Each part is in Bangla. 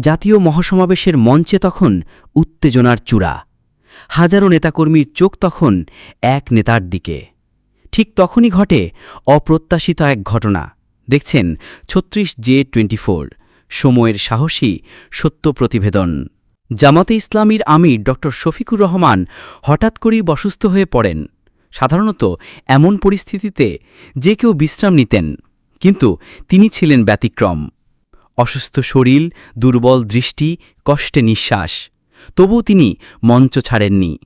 জাতীয় মহাসমাবেশের মঞ্চে তখন উত্তেজনার চূড়া। হাজারো নেতাকর্মীর চোখ তখন এক নেতার দিকে। ঠিক তখনই ঘটে অপ্রত্যাশিত এক ঘটনা। দেখছেন ছত্রিশ জে টোয়েন্টি সময়ের সাহসী সত্য প্রতিবেদন। জামাতে ইসলামীর আমির ড শফিকুর রহমান হঠাৎ করেই অসুস্থ হয়ে পড়েন। সাধারণত এমন পরিস্থিতিতে যে কেউ বিশ্রাম নিতেন, কিন্তু তিনি ছিলেন ব্যতিক্রম। অসুস্থ শরীর, দুর্বল দৃষ্টি, কষ্টে নিঃশ্বাস। তবু তিনি মঞ্চ ছাড়েননি।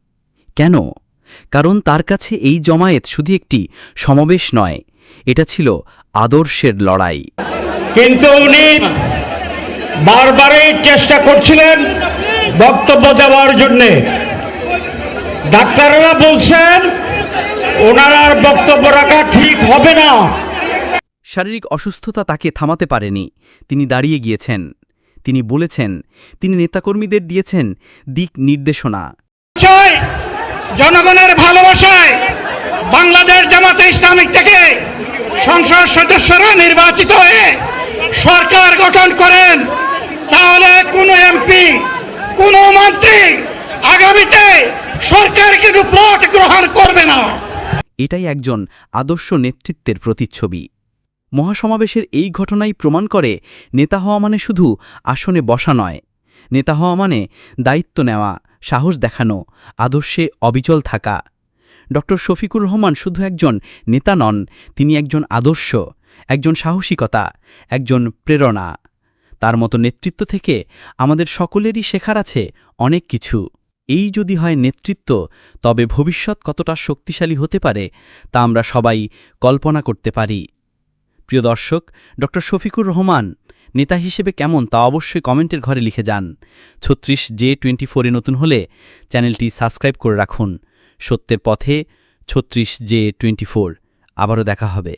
কেন? কারণ তার কাছে এই জমায়েত শুধু একটি সমাবেশ নয়, এটা ছিল আদর্শের লড়াই। কিন্তু উনি বারবারই চেষ্টা করছিলেন বক্তব্য দেওয়ার জন্যে। ডাক্তাররা বলছেন, ওনার আর বক্তব্য রাখা ঠিক হবে না। শারীরিক অসুস্থতা তাকে থামাতে পারেনি। তিনি দাঁড়িয়ে গিয়েছেন। তিনি বলেছেন তিনি নেতাকর্মীদের দিয়েছেন দিক নির্দেশনা। জনগণের ভালোবাসায় বাংলাদেশ জামাতে ইসলামিক থেকে সংসদ সদস্যরা নির্বাচিত হয়ে সরকার গঠন করেন। তাহলে কোনো এমপি কোনো মন্ত্রী আগামীতে সরকার কিন্তু প্লট গ্রহণ করবে না। এটাই একজন আদর্শ নেতৃত্বের প্রতিচ্ছবি। মহাসমাবেশের এই ঘটনাই প্রমাণ করে নেতা হওয়া মানে শুধু আসনে বসা নয়। নেতা হওয়া মানে দায়িত্ব নেওয়া, সাহস দেখানো, আদর্শে অবিচল থাকা। ড. শফিকুর রহমান শুধু একজন নেতা নন, তিনি একজন আদর্শ, একজন সাহসিকতা, একজন প্রেরণা। তার মতো নেতৃত্ব থেকে আমাদের সকলেরই শেখার আছে অনেক কিছু। এই যদি হয় নেতৃত্ব, তবে ভবিষ্যৎ কতটা শক্তিশালী হতে পারে তা আমরা সবাই কল্পনা করতে পারি। প্রিয় দর্শক ড শফিকুর রহমান নেতা হিসেবে কেমন তা অবশ্যই কমেন্টের ঘরে লিখে যান। ছত্রিশ জে টোয়েন্টি ফোরে নতুন হলে চ্যানেলটি সাবস্ক্রাইব করে রাখুন। সত্যের পথে ছত্রিশ জে টোয়েন্টি ফোর আবারও দেখা হবে।